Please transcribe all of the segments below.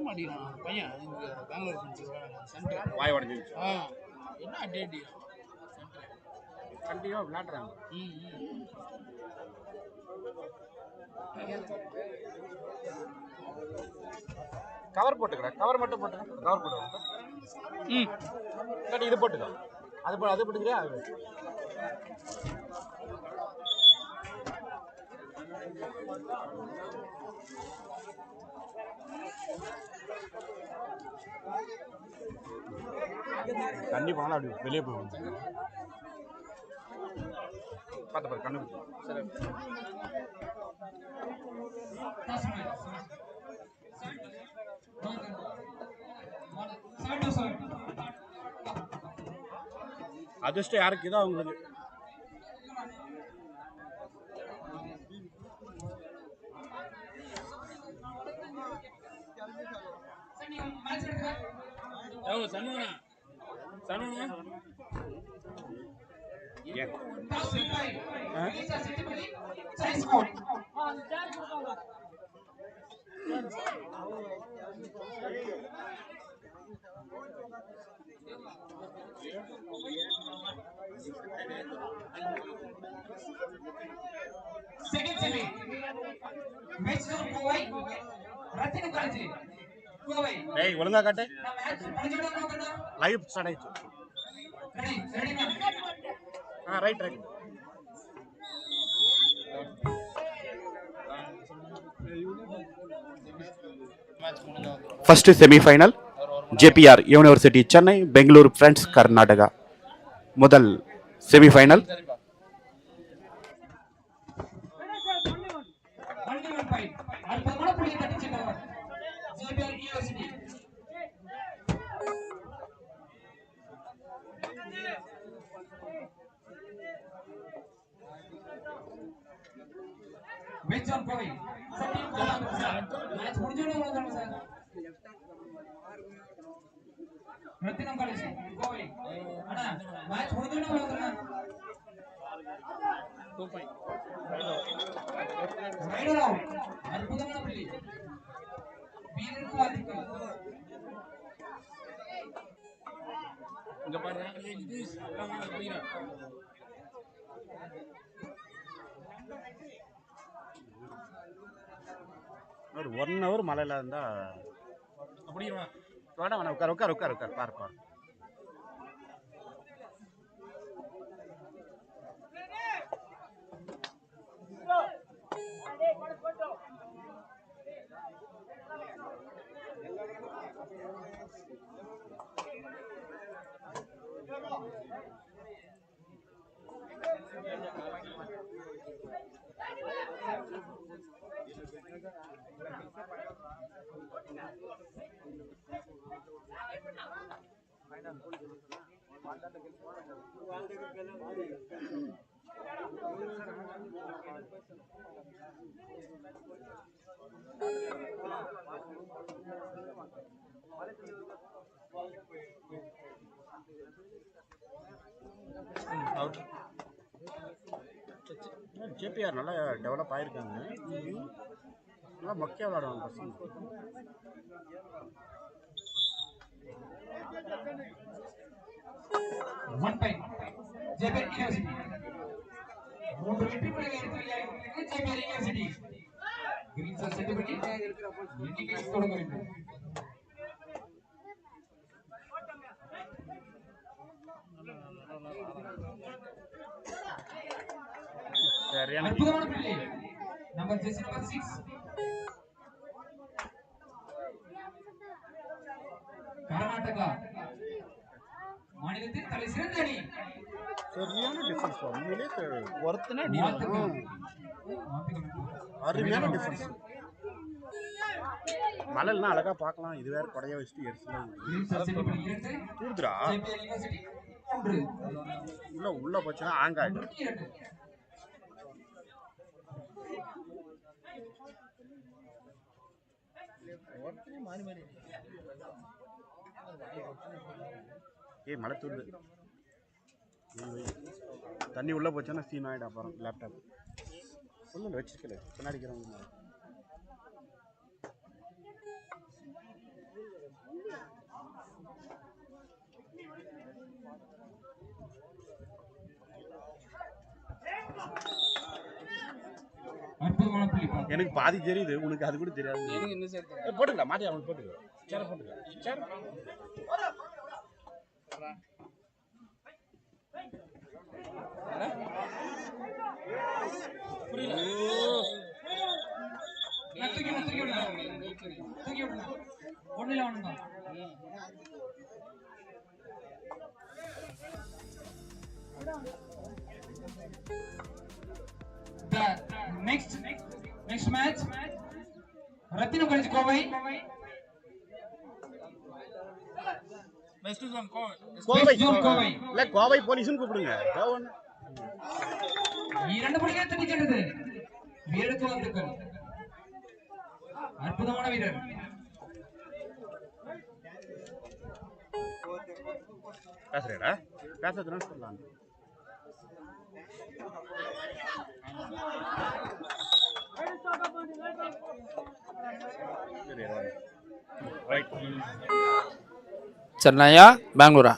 மாட்டேங்கிறான் பையன் இங்க பெங்களூர் சென்டர் வாய் உடஞ்சிருச்சு ஆ. என்ன அடி அடி சென்டர் கண்டிப்பாக ம். கவர் போட்டுக்கடா கவர் மட்டும் போட்டுக்க கவர் போட்டு ம். இல்லாட்டி இது போட்டுக்கோ. அது போ அது போட்டுக்கிறியா? அது தண்ணி போனாலும் அப்படி வெளியே போய். பார்த்து பாரு கண்ணு குத்தி. சரி. அதிர்ஷ்டம் யாருக்கு இதோ அவங்களுக்கு ஓ சண்முகனா? சண்முகனா? ஏன் Second semi, match for Kuwai, Ratin Kanji, Kuwai. Hey, ఒలంగా కట్టే లైవ్ స్టార్ట్ అయితే right right first semifinal J P R university Chennai Bengaluru friends Karnataka ಮೊದಲ್ semifinal Match on Kovai. Sir, team போலாம் sir. Match முடிஞ்சோட நோக்கணும் sir. Rathinam college Kovai அண்ணா match முடிஞ்சோட நோக்கணும் டூ பாயிண்ட் ரைடர் அவுட் அற்புதமான புள்ளி வீரருக்கு வாழ்த்துக்கள் இங்க பாரு இது அப்படிங்கிறா ஒரு ஒன் ஹவர் மழையில் இருந்தால் அப்படிங்கிறா வேணாம் வேணாம் உட்கார் உட்கார் உட்கார் உட்கார் பாரு பாரு. ஜேபிஆர் நல்லா டெவலப் ஆயிருக்காங்க நல்லா மொக்கையாக விளாடுவாங்க பசங்க ஒன் பாயிண்ட் ஜேபிஆர் யூனிவர்சிட்டி மூன்று வெற்றி புள்ளிகளை எடுத்து விளையாடிக் JPR university green sir set பண்ணி எண்ணிக்கை தொடங்க வேண்டும் சரியான மாநிலத்தின் தலை சிறந்த அணி. சரியான டிஃபரன்ஸ் உண்மையிலே ஒருத்தனே அடி. அருமையான டிஃபரன்ஸ் மழைலாம் அழகா பார்க்கலாம். இது வேற கொடைய வச்சுட்டு எரிசலாம் மூன்று. உள்ள உள்ள போச்சுன்னா ஆங்க ஆயிடும் ஒன்றுக்கு இரண்டு ஏய் மழை தூண்டு தண்ணி உள்ளே போச்சுன்னா சீன் ஆகிடும் அப்புறம் லேப்டாப் ஒன்றும் வச்சுக்கல பின்னாடி இருக்கிறவங்க அற்புதமான புள்ளி பாருங்க. எனக்கு பாதி தெரியுது உனக்கு அது கூட தெரியாது. போட்டுக்கலாம் மாட்டி அவனுக்கு போட்டுக்கலாம். சேர போட்டுக்கலாம். சேர The next next match, Ratinagarj Kovai. Kovai. இல்ல கோவை போலீஸ்னு கூப்பிடுங்க. இரண்டு மணிக்கே வீரத்து அற்புதமான வீரர். பேசுறேடா. பேசுறதுனா சொல்லலாம் right Chennaiah ಬ್ಯಾಂಗ್ಳೂರಾ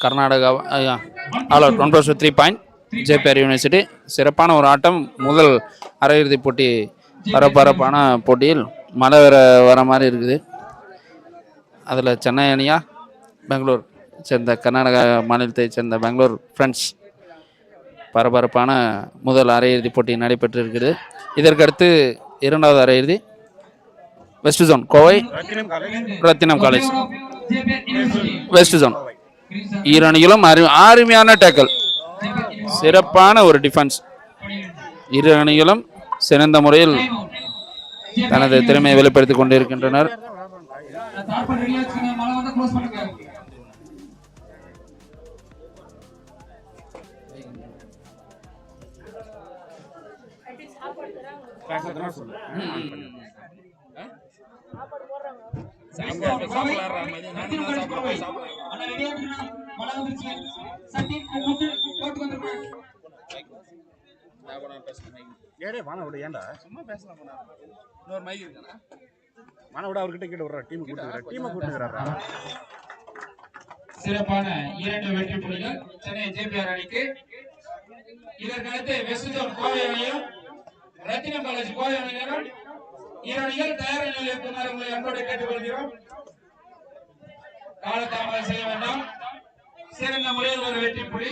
Karnataka all out one plus three point JPR university சிறப்பான ஒரு ஆட்டம் முதல் அரையிறுதிப் போட்டி பரபரப்பான போட்டியில் மழை வேற வர மாதிரி இருக்குது அதில் சென்னை அணியா பெங்களூர் சேர்ந்த கர்நாடகா மாநிலத்தை சேர்ந்த பெங்களூர் ஃப்ரெண்ட்ஸ் பரபரப்பான முதல் அரையிறுதிப் போட்டி நடைபெற்று இருக்குது இதற்கடுத்து இரண்டாவது அரையிறுதி west zone Kovai Rathinam college west zone இரு அணிகளும் அரு அருமையான டேக்கல் சிறப்பான ஒரு டிஃபென்ஸ் இரு அணிகளும் சிறந்த முறையில் தனது திறமையை வெளிப்படுத்திக் கொண்டிருக்கின்றனர். பேசுறதுனா சொல்லு சாப்பிட சாப்பிடலாடுறா மதியம் நானும் தான் சாப்பிட போய் சாப்பிடுறேன் அண்ணா ரெடியா இருக்கீங்களா மழை வந்துருச்சு சட்டி கூட்டு போட்டு வந்துருங்க சாப்பிட பேசணும் மைக் ஏடே வான விட ஏன்டா? சும்மா பேசலாம் இன்னொரு மைக் இருக்கானா வான விட அவர்கிட்ட கிட்ட விடுறா டீம் கூட்டுக்கிறா டீமை கூட்டுக்கிறாரா? சிறப்பான இரண்டு வெற்றி புள்ளிகள் சென்னை ஜேபிஆர் அணிக்கு. இதற்கடுத்து வெஸ்ட் ஜோன் கோவை அணியும் ரத்தினம் காலேஜ் கோவை அணியினரும் இரு தயார் நிலையில் இருக்குமாறு உங்களை அன்போடு கேட்டுக்கொள்கிறோம். காலதாமதம் செய்ய வேண்டாம். சிறந்த முறையில் ஒரு வெற்றி புலி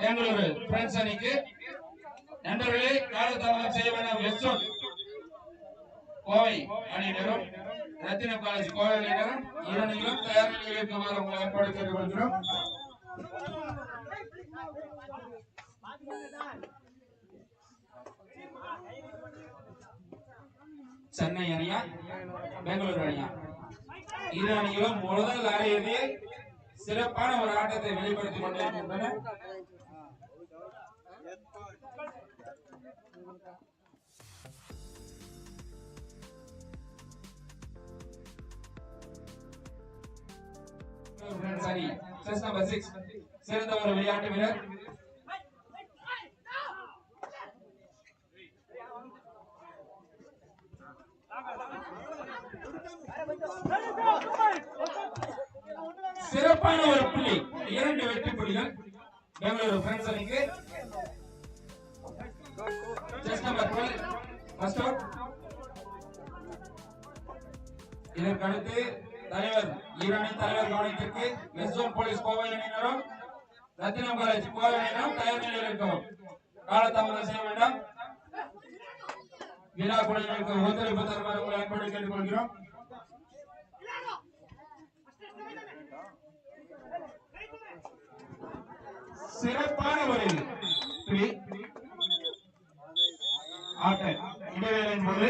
பெங்களூரு பிரெண்ட்ஸ் அணிக்கு. நண்பர்களே காலதாமதம் செய்ய வேண்டாம். வெஸ்ட் கோவை அணியினரும் ரத்தினம் காலேஜ் கோவை அணியினரும் இரணிகளும் தயார் நிலையில் இருக்குமாறு உங்களை அன்போடு கேட்டுக்கொள்கிறோம். சென்னை அணியா? பெங்களூரு அணியா? இரு அணிகளும் முதல் அரையிறுதியில் சிறப்பான ஒரு ஆட்டத்தை வெளிப்படுத்திக் கொண்டிருக்கின்றன. சரி செஸ் நம்பர் சிக்ஸ் சிறந்த ஒரு விளையாட்டு வீரர். சிறப்பான ஒரு புள்ளி. இரண்டு வெற்றி புள்ளிகள். பெங்களூரு ஃப்ரெண்ட்ஸ் அணிக்கு. Chest number twelve first out தலைவர் ஈரணி தலைவர் கவனத்திற்கு வெஸ்ட் போலீஸ் கோவை அணியினரும் ரத்தினம் காலேஜ் கோவை அணியினரும் தயார் நிலையில் இருக்கவும். காலதாமதம் செய்ய வேண்டாம். விழா குழுவினருக்கு ஒத்துழைப்பு தருமாறு உங்களை அன்போடு கேட்டுக்கொள்கிறோம். சிறப்பான முறையில் புள்ளி இடைவேளையின் போது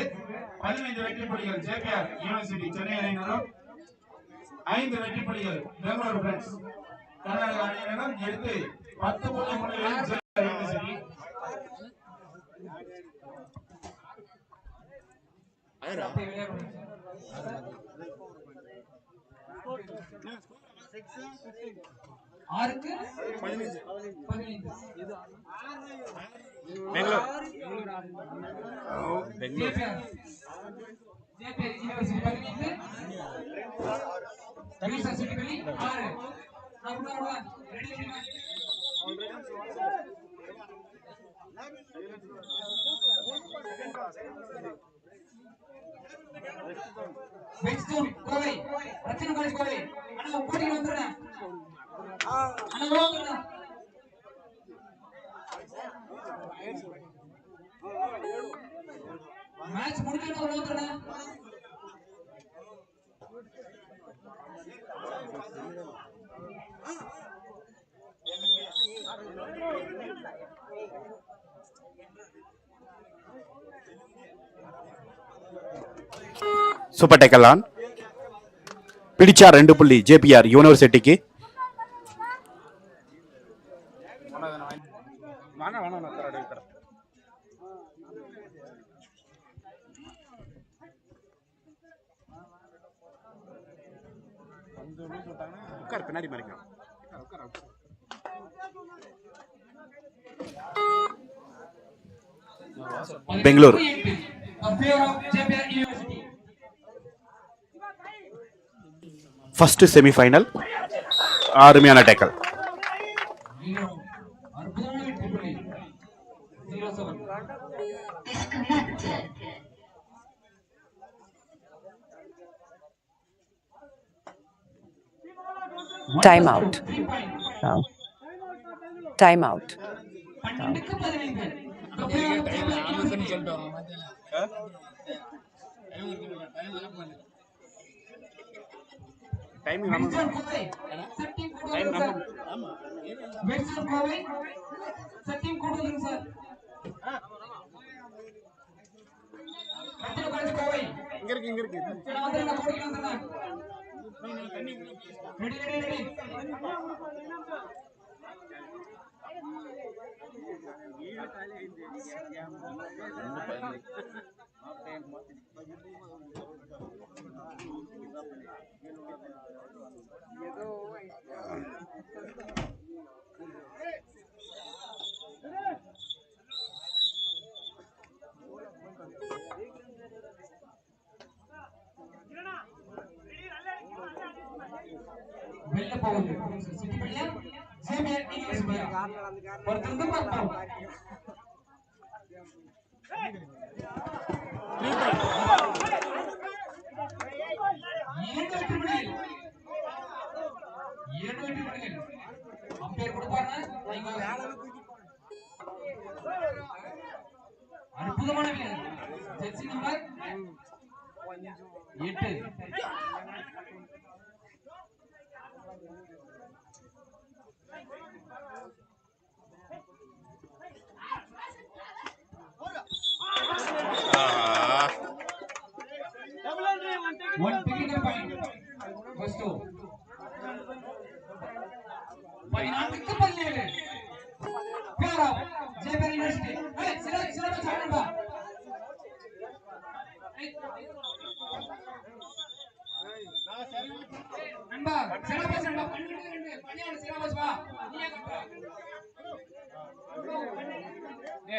பதினைந்து வெற்றி புள்ளிகள் ஜேபிஆர் யூனிவர்சிட்டி சென்னை அணியினரும் ஐந்து வெற்றி புள்ளிகள் பெங்களூரு பிரெண்ட்ஸ் கர்நாடக அணியினரும் எடுத்து பத்து புள்ளி முன்னிலையில் ஜேபிஆர் யூனிவர்சிட்டி ஆறுக்கு பதினைந்து Bengaluru Bengaluru JPR JPR university பதினைந்து தமிழ்சா சிட்டிபள்ளி ஆறு நான் உள்ள உள்ள ready west zone Kovai Rathina college Kovai அண்ணா போட்டியில் வந்துடுறேன். அண்ணா உள்ள வந்துடுறேன் மேட்ச் முடிஞ்சிட்டு உள்ள வந்துடுறேன் சூப்பர் ஜேபிஆர் யூனிவர்சிட்டிக்கு வேணாம் வேணாம் நான் தரேன் தரேன் உட்கார் பின்னாடி உட்கார் பெங்களூர். ஃபர்ஸ்ட் செமிஃபைனல் அருமையான டேக்கல் அற்புதமான வெற்றி புள்ளி zero seven timing setting time ஆமா வெஸ்டர்ன் கோவை செட்டிங் கூடுதல் சார் கோவை இங்க இருக்கு இங்க இருக்கு. ரெடி ரெடி ரெடி போகுது சிட்டி பள்ளியா ஜேபிஆர் யூனிவர்சிட்டியா ஒருத்தர் வந்து பார்ப்போம் ஏழு வெற்றி புள்ளிகள் ஏழு வெற்றி புள்ளிகள் அம்பேர் கொடுப்பாருன்னா நீங்க அற்புதமான ஜெர்சி நம்பர் எட்டு One technical point. First two. பதினான்குக்கு பதினேழு பேர் ஆஃப் ஜேபர் யூனிவர்சிட்டி ஏய் சில சில பேர் சாப்பிடுங்க நண்பா சிலபஸ் நண்பா பன்னெண்டு ரெண்டு பன்னிரண்டு சிலபஸ் வா நீ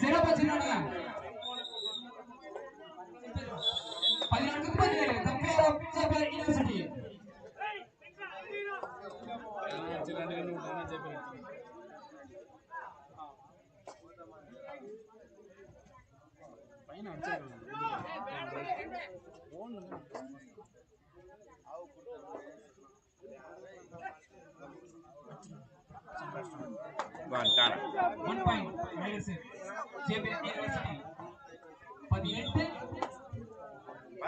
சிலபஸ் பையனை அடிச்சிருக்காங்க ஃபோன் டான் one point minus JPR university பதினெட்டு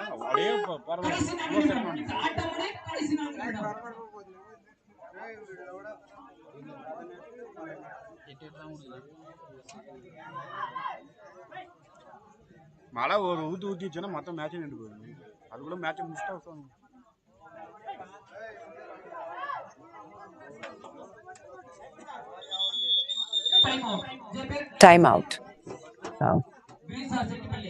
அப்படியே ப- மழை ஒரு ஊற்றி ஊற்றிச்சுன்னா மொத்தம் மேட்சே நின்று போகுது அதுக்குள்ள மேட்சை முடிச்சுட்டா உட்காந்து time out ஜேபர் Time out. Wow. கிரீசா Chettipalli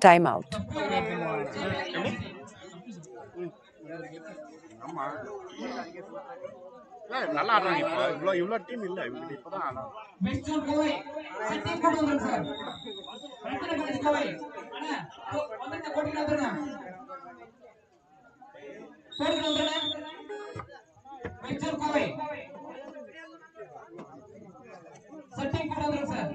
Time out. நல்லா ஆடுறாங்க இப்போ. இவ்வளோ இவ்வளோ டீம் இல்லை. இவங்க இப்போ தான் சார் ரத்தின காலேஜ் கோவை அண்ணா கோ- வந்துருங்க கோட்டிக்கு வந்துருங்க கோட்டிக்கு வந்துருங்க மிஸ்டர் கோவை செட்டிங் கொண்டு வந்துருங்க சார்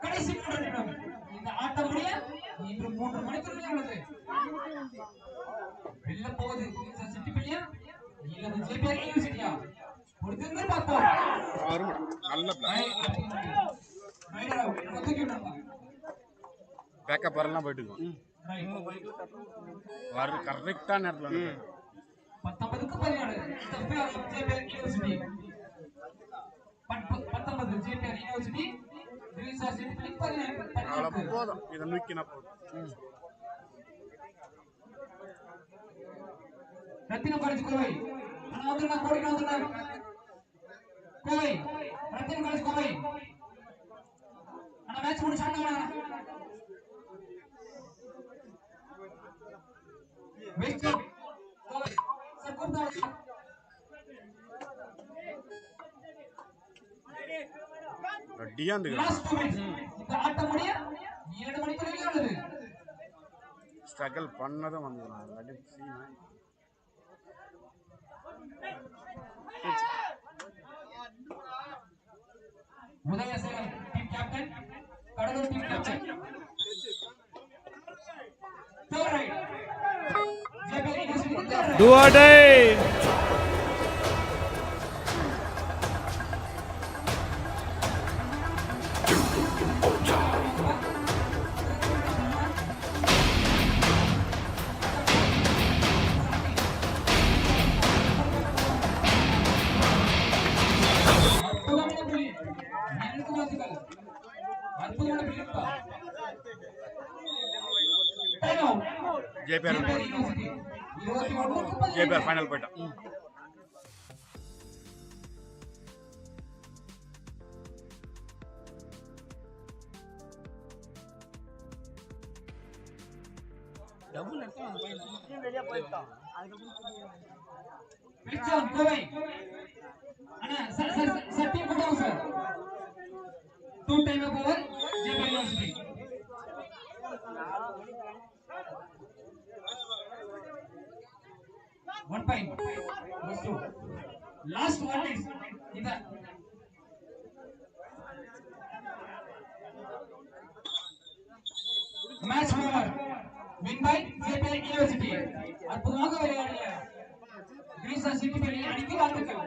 கடைசி மூன்று நிமிடம் இந்த ஆட்டம் முடிய இன்று மூன்று மணிக்கு உள்ளது. வெல்ல போகுது சிட்டி பிள்ளையா இல்லது ஜேபிஆர் யூனிவர்சிட்டியா பொறுத்திருந்து பார்ப்போம் நல்ல பேக்கப் வரலாம் போயிட்டு வர கரெக்டான நேரத்தில் வந்து பத்தொன்பதுக்கு பதினாலு ஜேபிஆர் யூனிவர்சிட்டி பத்தொன்பது ஜேபிஆர் யூனிவர்சிட்டி போதும். இதை நூக்கினா போதும். ரத்தின காலேஜ் கோவை. அண்ணா வந்துருங்க கோடிக்கு வந்துருங்க கோவை ரத்தின காலேஜ் கோவை அண்ணா மேட்ச் முடிச்சாங்க வெயிட் கோவை சார் கூப்பிட்டு ரெடியாக இருந்துக்கிறேன் லாஸ்ட் டூ மினிட்ஸ் இந்த ஆட்டம் முடிய ஏழு மணிக்கு வெளியானது ஸ்ட்ரகிள் பண்ணதும் வந்துக்கிறேன் ரெடி சீனா Udayasekar team captain Cuddalore team captain third right JPR university இருபத்தி ஒன்றுக்கு ஜேபிஆர் ஃபைனல் போயிட்டான் டபுள் எடுத்தா அந்த பையன் விக்ரம் கோவை அண்ணா சார் சார் சார் டீம் போட்டோம் sir two time over JPR university one point last one minutes இந்த match over win by JPL university அற்புதமாக விளையாடிய கிரீசா சிட்டி அணிக்கு வாழ்த்துக்கள்